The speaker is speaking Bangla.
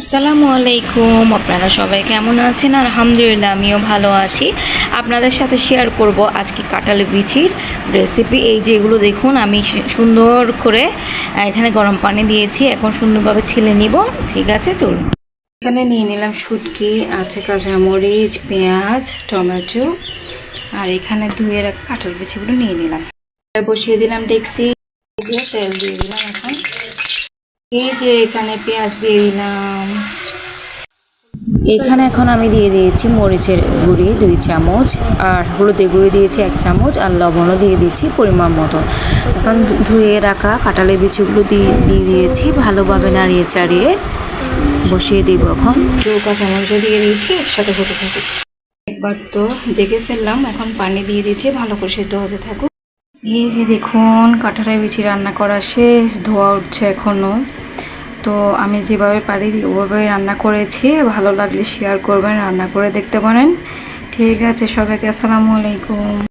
আসসালামু আলাইকুম, আপনারা সবাই কেমন আছেন? আলহামদুলিল্লাহ, আমিও ভালো আছি। আপনাদের সাথে শেয়ার করব আজকে কাঁঠালি বিচির রেসিপি এই যে এগুলো দেখুন, আমি সুন্দর করে এখানে গরম পানি দিয়েছি, এখন সুন্দরভাবে ছিলে নিব। ঠিক আছে, চলুন। এখানে নিয়ে নিলাম শুটকি, আছে কাঁচামরিচ, পেঁয়াজ, টমেটো, আর এখানে ধুয়ে রাখা কাঁঠাল বিচিগুলো নিয়ে নিলাম। বসিয়ে দিলাম ডেক্সি, দিয়ে তেল দিয়ে দিলাম এখন। এই যে এখানে পেঁয়াজ দিয়ে দিলাম। এখানে এখন আমি দিয়ে দিয়েছি মরিচের গুঁড়ি দুই চামচ, আর হলুদের গুঁড়ি দিয়েছি এক চামচ, আর লবণও দিয়ে দিয়েছি পরিমাণ মতো। এখন ধুয়ে রাখা কাঁঠালের বিচিগুলো দিয়ে দিয়ে দিয়েছি ভালোভাবে নাড়িয়ে চাড়িয়ে বসিয়ে দিব এখন। দু কাঁচামরিচও দিয়ে দিয়েছি, একসাথে হতে থাকুক। একবার তো দেখে ফেললাম, এখন পানি দিয়ে দিয়েছি, ভালো করে সেদ্ধ হতে থাকুক। এই যে দেখুন কাঁঠালের বিচি রান্না করা শেষ, ধোয়া উঠছে এখনও তো আমি যেভাবে পারি ওভাবে রান্না করেছি। ভালো লাগলে শেয়ার করবেন, রান্না করে দেখতে পারেন। ঠিক আছে, সবাইকে আসসালামু আলাইকুম।